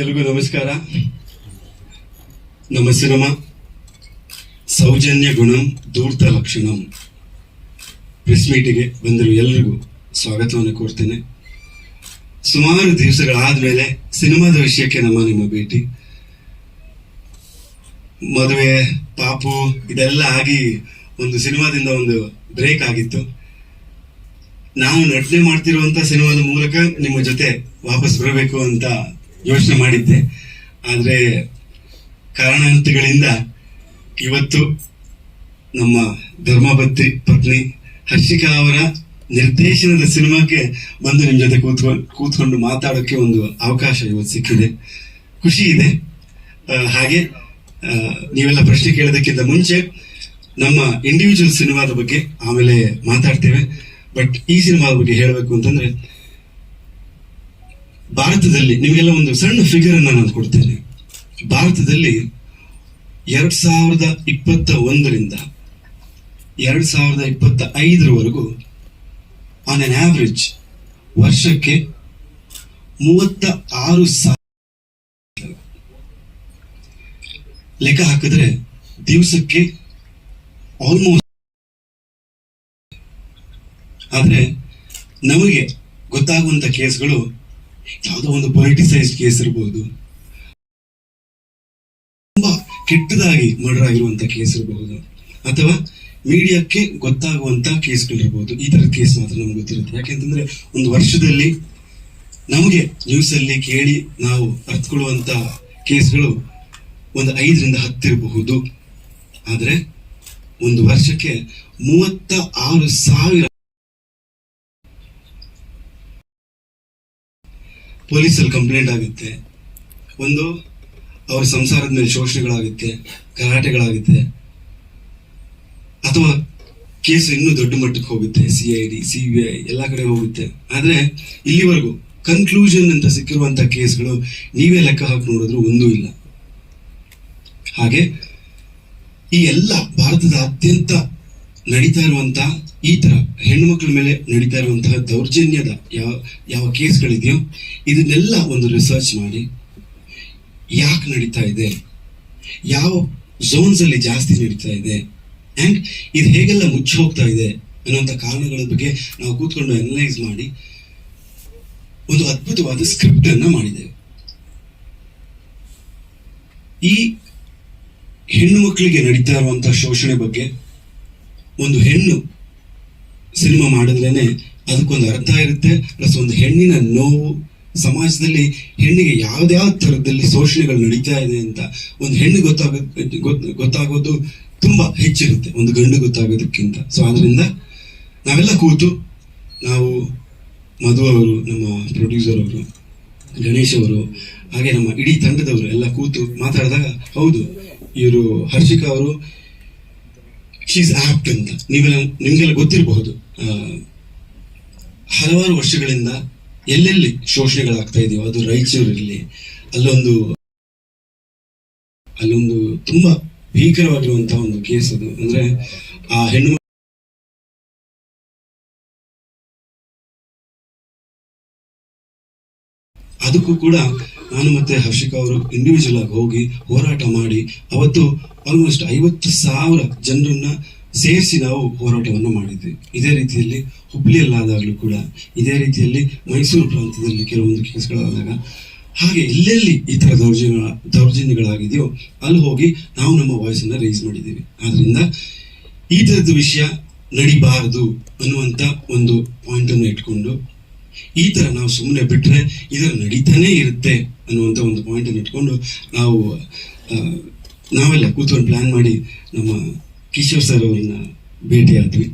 ಎಲ್ರಿಗೂ ನಮಸ್ಕಾರ. ನಮ್ಮ ಸಿನಿಮಾ, ಸೌಜನ್ಯ ಗುಣಂ ದೂರ್ತ ಲಕ್ಷಣಂ. ಪ್ರೆಸ್ ಮೀಟಿಗೆ ಬಂದಿರುವ ಎಲ್ರಿಗೂ ಸ್ವಾಗತವನ್ನು ಕೋರ್ತೇನೆ. ಸುಮಾರು ದಿವಸಗಳಾದ್ಮೇಲೆ ಸಿನಿಮಾದ ವಿಷಯಕ್ಕೆ ನಮ್ಮ ನಿಮ್ಮ ಭೇಟಿ. ಮದುವೆ, ಪಾಪು, ಇದೆಲ್ಲ ಆಗಿ ಒಂದು ಸಿನಿಮಾದಿಂದ ಒಂದು ಬ್ರೇಕ್ ಆಗಿತ್ತು. ನಾವು ನಟನೆ ಮಾಡ್ತಿರುವಂತ ಸಿನಿಮಾದ ಮೂಲಕ ನಿಮ್ಮ ಜೊತೆ ವಾಪಸ್ ಬರಬೇಕು ಅಂತ ಯೋಚನೆ ಮಾಡಿದ್ದೆ. ಆದರೆ ಕಾರಣಾಂತಗಳಿಂದ ಇವತ್ತು ನಮ್ಮ ಧರ್ಮಪತ್ನಿ ಪತ್ನಿ ಹರ್ಷಿಕಾ ಅವರ ನಿರ್ದೇಶನದ ಸಿನಿಮಾಕ್ಕೆ ಬಂದು ನಿಮ್ಮ ಜೊತೆ ಕೂತ್ಕೊಂಡು ಕೂತ್ಕೊಂಡು ಮಾತಾಡೋಕ್ಕೆ ಒಂದು ಅವಕಾಶ ಇವತ್ತು ಸಿಕ್ಕಿದೆ. ಖುಷಿ ಇದೆ. ಹಾಗೆ ನೀವೆಲ್ಲ ಪ್ರಶ್ನೆ ಕೇಳೋದಕ್ಕಿಂತ ಮುಂಚೆ ನಮ್ಮ ಇಂಡಿವಿಜುವಲ್ ಸಿನಿಮಾದ ಬಗ್ಗೆ ಆಮೇಲೆ ಮಾತಾಡ್ತೇವೆ. ಬಟ್ ಈ ಸಿನಿಮಾದ ಬಗ್ಗೆ ಹೇಳಬೇಕು ಅಂತಂದ್ರೆ ಭಾರತದಲ್ಲಿ ನಿಮಗೆಲ್ಲ ಒಂದು ಸಣ್ಣ ಫಿಗರ್ ಅನ್ನ ನಾನು ಕೊಡ್ತೇನೆ. ಭಾರತದಲ್ಲಿ ಎರಡ್ ಸಾವಿರದ ಇಪ್ಪತ್ತ ಒಂದರಿಂದ ಎರಡ್ ಸಾವಿರದ ಇಪ್ಪತ್ತ ಐದರವರೆಗೂ ಆನ್ ಎನ್ ಆವ್ರೇಜ್ ವರ್ಷಕ್ಕೆ ಮೂವತ್ತ ಆರು ಸಾವಿರ ಲೆಕ್ಕ ಹಾಕಿದ್ರೆ ದಿವಸಕ್ಕೆ ಆಲ್ಮೋಸ್ಟ್ ಆದರೆ ನಮಗೆ ಗೊತ್ತಾಗುವಂತ ಕೇಸ್ಗಳು ಯಾವುದೋ ಒಂದು ಪೊಲಿಟಿಸೈಸ್ ಕೇಸ್ ಇರಬಹುದು ತುಂಬಾ ಕೆಟ್ಟದಾಗಿ ಮರ್ಡರ್ ಆಗಿರುವಂತ ಕೇಸ್ ಇರಬಹುದು ಅಥವಾ ಮೀಡಿಯಾಕ್ಕೆ ಗೊತ್ತಾಗುವಂತ ಕೇಸ್ಗಳಿರ್ಬೋದು. ಈ ತರದ ಕೇಸ್ ಮಾತ್ರ ನಮ್ಗೆ ಗೊತ್ತಿರುತ್ತೆ. ಯಾಕೆಂತಂದ್ರೆ ಒಂದು ವರ್ಷದಲ್ಲಿ ನಮಗೆ ನ್ಯೂಸ್ ಅಲ್ಲಿ ಕೇಳಿ ನಾವು ಅರ್ಥಕೊಳ್ಳುವಂತ ಕೇಸ್ಗಳು ಒಂದು ಐದರಿಂದ ಹತ್ತಿರಬಹುದು ಆದ್ರೆ ಒಂದು ವರ್ಷಕ್ಕೆ ಮೂವತ್ತ ಆರು ಸಾವಿರ ಪೊಲೀಸಲ್ಲಿ ಕಂಪ್ಲೇಂಟ್ ಆಗುತ್ತೆ. ಒಂದು, ಅವರ ಸಂಸಾರದ ಮೇಲೆ ಶೋಷಣೆಗಳಾಗುತ್ತೆ, ಗಲಾಟೆಗಳಾಗುತ್ತೆ. ಅಥವಾ ಕೇಸ್ ಇನ್ನೂ ದೊಡ್ಡ ಮಟ್ಟಕ್ಕೆ ಹೋಗುತ್ತೆ C I D C B I ಎಲ್ಲ ಕಡೆ ಹೋಗುತ್ತೆ. ಆದರೆ ಇಲ್ಲಿವರೆಗೂ ಕನ್ಕ್ಲೂಷನ್ ಅಂತ ಸಿಕ್ಕಿರುವಂಥ ಕೇಸ್ಗಳು ನೀವೇ ಲೆಕ್ಕ ಹಾಕಿ ನೋಡಿದ್ರು ಒಂದೂ ಇಲ್ಲ. ಹಾಗೆ ಈ ಎಲ್ಲ ಭಾರತದ ಅತ್ಯಂತ ನಡೀತಾ ಇರುವಂತ ಈ ತರ ಹೆಣ್ಣು ಮಕ್ಕಳ ಮೇಲೆ ನಡೀತಾ ಇರುವಂತಹ ದೌರ್ಜನ್ಯದ ಯಾವ ಯಾವ ಕೇಸ್ಗಳಿದೆಯೋ ಇದನ್ನೆಲ್ಲ ಒಂದು ರಿಸರ್ಚ್ ಮಾಡಿ ಯಾಕೆ ನಡೀತಾ ಇದೆ, ಯಾವ ಝೋನ್ಸ್ ಅಲ್ಲಿ ಜಾಸ್ತಿ ನಡೀತಾ ಇದೆ ಅಂಡ್ ಇದು ಹೇಗೆಲ್ಲ ಮುಚ್ಚಿ ಹೋಗ್ತಾ ಇದೆ ಅನ್ನುವಂಥ ಕಾರಣಗಳ ಬಗ್ಗೆ ನಾವು ಕೂತ್ಕೊಂಡು ಅನಲೈಸ್ ಮಾಡಿ ಒಂದು ಅದ್ಭುತವಾದ ಸ್ಕ್ರಿಪ್ಟ್ ಅನ್ನ ಮಾಡಿದ್ದೇವೆ. ಈ ಹೆಣ್ಣು ಮಕ್ಕಳಿಗೆ ನಡೀತಾ ಇರುವಂತಹ ಶೋಷಣೆ ಬಗ್ಗೆ ಒಂದು ಹೆಣ್ಣು ಸಿನಿಮಾ ಮಾಡಿದ್ರೇನೆ ಅದಕ್ಕೊಂದು ಅರ್ಥ ಇರುತ್ತೆ ಪ್ಲಸ್ ಒಂದು ಹೆಣ್ಣಿನ ನೋವು. ಸಮಾಜದಲ್ಲಿ ಹೆಣ್ಣಿಗೆ ಯಾವ್ದ್ಯಾವ ತರದಲ್ಲಿ ಶೋಷಣೆಗಳು ನಡೀತಾ ಇದೆ ಅಂತ ಒಂದು ಹೆಣ್ಣು ಗೊತ್ತಾಗ, ಗೊತ್- ಗೊತ್ತಾಗೋದು ತುಂಬಾ ಹೆಚ್ಚಿರುತ್ತೆ, ಒಂದು ಗಂಡು ಗೊತ್ತಾಗೋದಕ್ಕಿಂತ. ಸೊ ಆದ್ರಿಂದ ನಾವೆಲ್ಲ ಕೂತು ನಾವು ಮಧು ಅವರು, ನಮ್ಮ ಪ್ರೊಡ್ಯೂಸರ್ ಅವರು, ಗಣೇಶ್ ಅವರು, ಹಾಗೆ ನಮ್ಮ ಇಡೀ ತಂಡದವರು ಎಲ್ಲ ಕೂತು ಮಾತಾಡಿದಾಗ, ಹೌದು, ಇವರು ಹರ್ಷಿಕಾ ಅವರು ಶೀಸ್ ಆಪ್ಟ್ ಅಂತ. ನೀವೆಲ್ಲ, ನಿಮಗೆಲ್ಲ ಗೊತ್ತಿರಬಹುದು. ಹಲವಾರು ವರ್ಷಗಳಿಂದ ಎಲ್ಲೆಲ್ಲಿ ಶೋಷಣೆಗಳಾಗ್ತಾ ಇದೆಯೋ, ಅದು ರಾಯಚೂರಿರಲಿ ಅಲ್ಲೊಂದು ಅಲ್ಲೊಂದು ತುಂಬಾ ಭೀಕರವಾಗಿರುವಂತಹ ಒಂದು ಕೇಸ್ ಅದು. ಅಂದ್ರೆ ಆ ಹೆಣ್ಣು ಅದಕ್ಕೂ ಕೂಡ ನಾನು ಮತ್ತೆ ಹರ್ಷಿಕಾ ಅವರು ಇಂಡಿವಿಜುವಲ್ ಆಗಿ ಹೋಗಿ ಹೋರಾಟ ಮಾಡಿ ಅವತ್ತು ಆಲ್ಮೋಸ್ಟ್ ಐವತ್ತು ಸಾವಿರ ಜನರನ್ನ ಸೇರಿಸಿ ನಾವು ಹೋರಾಟವನ್ನು ಮಾಡಿದ್ವಿ. ಇದೇ ರೀತಿಯಲ್ಲಿ ಹುಬ್ಬಳ್ಳಿಯಲ್ಲಾದಾಗಲೂ ಕೂಡ, ಇದೇ ರೀತಿಯಲ್ಲಿ ಮೈಸೂರು ಪ್ರಾಂತ್ಯದಲ್ಲಿ ಕೆಲವೊಂದು ಕೇಸ್ಗಳಾದಾಗ, ಹಾಗೆ ಎಲ್ಲೆಲ್ಲಿ ಈ ಥರ ದೌರ್ಜನ್ಯ, ದೌರ್ಜನ್ಯಗಳಾಗಿದೆಯೋ, ಅಲ್ಲಿ ಹೋಗಿ ನಾವು ನಮ್ಮ ವಾಯ್ಸನ್ನು ರೈಸ್ ಮಾಡಿದ್ದೀವಿ. ಆದ್ದರಿಂದ ಈ ತರದ ವಿಷಯ ನಡಿಬಾರದು ಅನ್ನುವಂಥ ಒಂದು ಪಾಯಿಂಟ್ ಅನ್ನು ಇಟ್ಕೊಂಡು, ಈ ಥರ ನಾವು ಸುಮ್ಮನೆ ಬಿಟ್ಟರೆ ಇದರ ನಡೀತಾನೆ ಇರುತ್ತೆ ಅನ್ನುವಂಥ ಒಂದು ಪಾಯಿಂಟನ್ನು ಇಟ್ಕೊಂಡು ನಾವು ನಾವೆಲ್ಲ ಕೂತ್ಕೊಂಡು ಪ್ಲ್ಯಾನ್ ಮಾಡಿ ನಮ್ಮ ಕಿಶೋರ್ ಸರ್ ಅವ್ರನ್ನ ಭೇಟಿ ಆದ್ವಿ